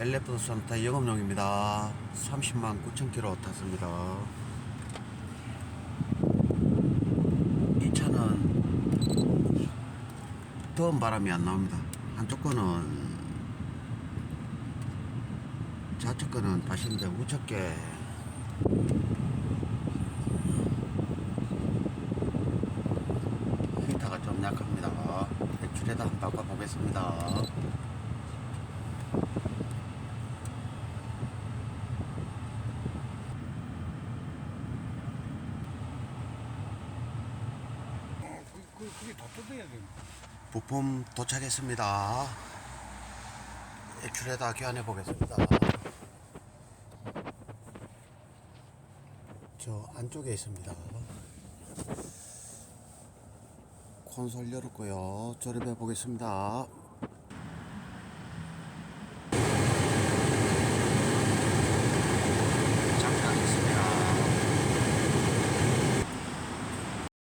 엘레프트 산타 영업용입니다. 30만 9천 킬로 탔습니다. 이 차는 더운 바람이 안 나옵니다. 한쪽 거는 좌측 거는 다시인데 우측 게 히터가 좀 약합니다. 배출에다 한번 바꿔보겠습니다. 그게 다 뜯어야 돼. 부품 도착했습니다. 배출에다 교환해 보겠습니다. 저 안쪽에 있습니다. 콘솔 열었고요. 조립해 보겠습니다.